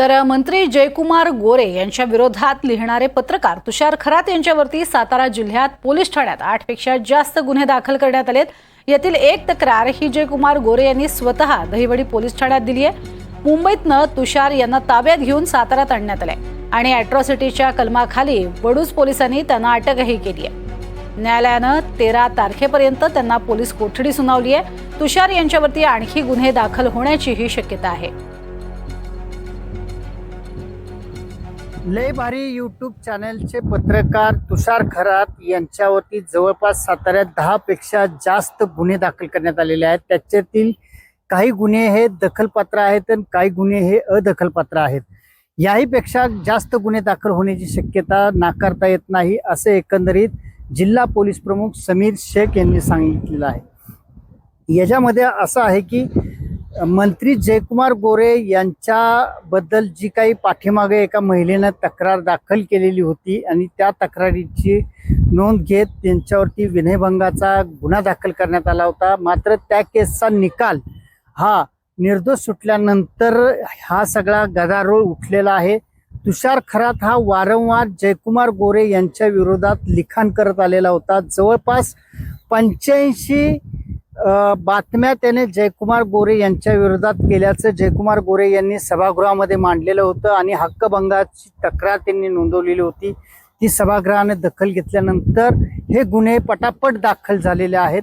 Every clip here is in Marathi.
तर मंत्री जयकुमार गोरे यांच्या विरोधात लिहिणारे पत्रकार तुषार खरात यांच्यावरती सातारा जिल्ह्यात पोलीस ठाण्यात आठपेक्षा जास्त गुन्हे दाखल करण्यात आलेत. यातील एक तक्रार ही जयकुमार गोरे यांनी स्वतः दहिवडी पोलीस ठाण्यात दिली आहे. मुंबईतनं तुषार यांना ताब्यात घेऊन साताऱ्यात आणण्यात आलंय आणि अॅट्रॉसिटीच्या कलमाखाली वडूज पोलिसांनी त्यांना अटकही केली आहे. न्यायालयानं तेरा तारखेपर्यंत त्यांना पोलीस कोठडी सुनावली आहे. तुषार यांच्यावरती आणखी गुन्हे दाखल होण्याचीही शक्यता आहे. लय भारी यूट्यूब चॅनलचे पत्रकार तुषार खरात यांच्यावरती जवळपास साताऱ्यात दहापेक्षा जास्त गुन्हे दाखल करण्यात आलेले आहेत. त्याच्यातील काही गुन्हे हे दखलपात्र आहेत आणि काही गुन्हे हे अदखलपात्र आहेत. याहीपेक्षा जास्त गुन्हे दाखल होण्याची शक्यता नाकारता येत नाही असे एकंदरीत जिल्हा पोलीस प्रमुख समीर शेख यांनी सांगितलेलं आहे. याच्यामध्ये असं आहे की मंत्री जयकुमार गोरे यांच्याबद्दल जी काही पाठीमागे एका महिलेनं तक्रार दाखल केलेली होती आणि त्या तक्रारीची नोंद घेत त्यांच्यावरती विनयभंगाचा गुन्हा दाखल करण्यात आला होता. मात्र त्या केसचा निकाल हा निर्दोष सुटल्यानंतर हा सगळा गदारोळ उठलेला आहे. तुषार खरात हा वारंवार जयकुमार गोरे यांच्या विरोधात लिखाण करत आलेला होता. जवळपास पंच्याऐंशी बातम्या त्याने जयकुमार गोरे यांच्या विरोधात केल्याचं जयकुमार गोरे यांनी सभागृहामध्ये मांडलेलं होतं आणि हक्कभंगाची तक्रार त्यांनी नोंदवलेली होती. ती सभागृहाने दखल घेतल्यानंतर हे गुन्हे पटापट दाखल झालेले आहेत.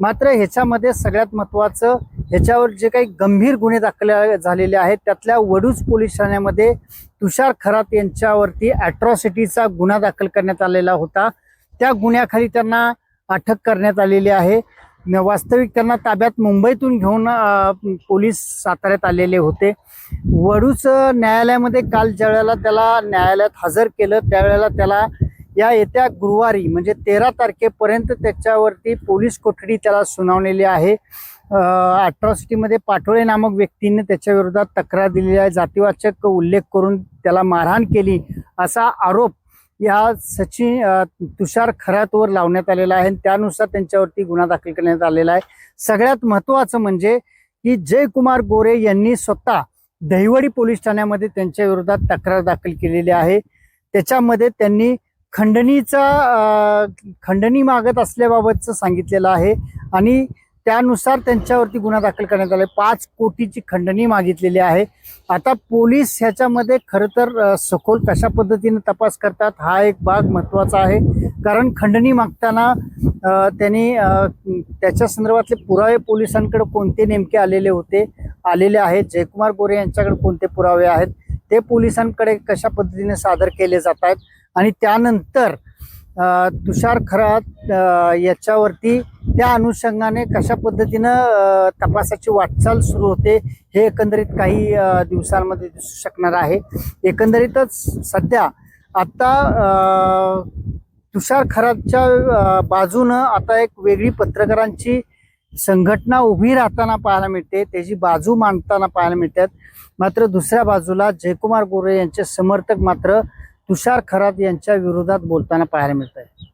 मात्र ह्याच्यामध्ये सगळ्यात महत्त्वाचं ह्याच्यावर जे काही गंभीर गुन्हे दाखल झालेले आहेत त्यातल्या वडूज पोलीस ठाण्यामध्ये तुषार खरात यांच्यावरती ॲट्रॉसिटीचा गुन्हा दाखल करण्यात आलेला होता. त्या गुन्ह्याखाली त्यांना अटक करण्यात आलेली आहे. वास्तविक त्यांना ताब्यात मुंबईतून घेऊन पोलीस साताऱ्यात आलेले होते. वडूच न्यायालयामध्ये काल ज्यावेळेला त्याला न्यायालयात हजर केलं त्यावेळेला त्याला या येत्या गुरुवारी म्हणजे तेरा तारखेपर्यंत त्याच्यावरती पोलीस कोठडी त्याला सुनावलेली आहे. अट्रॉसिटीमध्ये पाटोळे नामक व्यक्तीने त्याच्याविरोधात तक्रार दिलेली आहे. जातीवाचक उल्लेख करून त्याला मारहाण केली असा आरोप या सचिन तुषार खरातवर लावण्यात आलेला आहे आणि त्यानुसार त्यांच्यावरती गुन्हा दाखल करण्यात आलेला आहे. सगळ्यात महत्त्वाचं म्हणजे की जयकुमार गोरे यांनी स्वतः दहिवडी पोलीस ठाण्यामध्ये त्यांच्या विरोधात तक्रार दाखल केलेली आहे. त्याच्यामध्ये त्यांनी खंडणीचा खंडणी मागत असल्याबाबतचं सांगितलेलं आहे आणि त्यानुसार त्यांच्यावरती गुन्हा दाखल करण्यात आला पाच कोटीची खंडणी मागितलेली आहे. आता पोलीस ह्याच्यामध्ये खरं तर सखोल कशा पद्धतीने तपास करतात हा एक भाग महत्त्वाचा आहे. कारण खंडणी मागताना त्यांनी त्याच्या संदर्भातले पुरावे पोलिसांकडे कोणते नेमके आलेले होते आलेले आहेत. जयकुमार गोरे यांच्याकडे कोणते पुरावे आहेत ते पोलिसांकडे कशा पद्धतीने सादर केले जात आहेत. आणि त्यानंतर तुषार खरात याच्यावरती त्या अनुषंगाने कशा पद्धतीनं तपासाची वाटचाल सुरू होते हे एकंदरीत काही दिवसांमध्ये दिसू शकणार आहे. एकंदरीतच सध्या आता तुषार खरातच्या बाजूनं आता एक वेगळी पत्रकारांची संघटना उभी राहताना पाहायला मिळते त्याची बाजू मांडताना पाहायला मिळतात. मात्र दुसऱ्या बाजूला जयकुमार गोरे यांचे समर्थक मात्र तुषार खरात यांच्या विरोधात बोलताना पाहायला मिळत आहे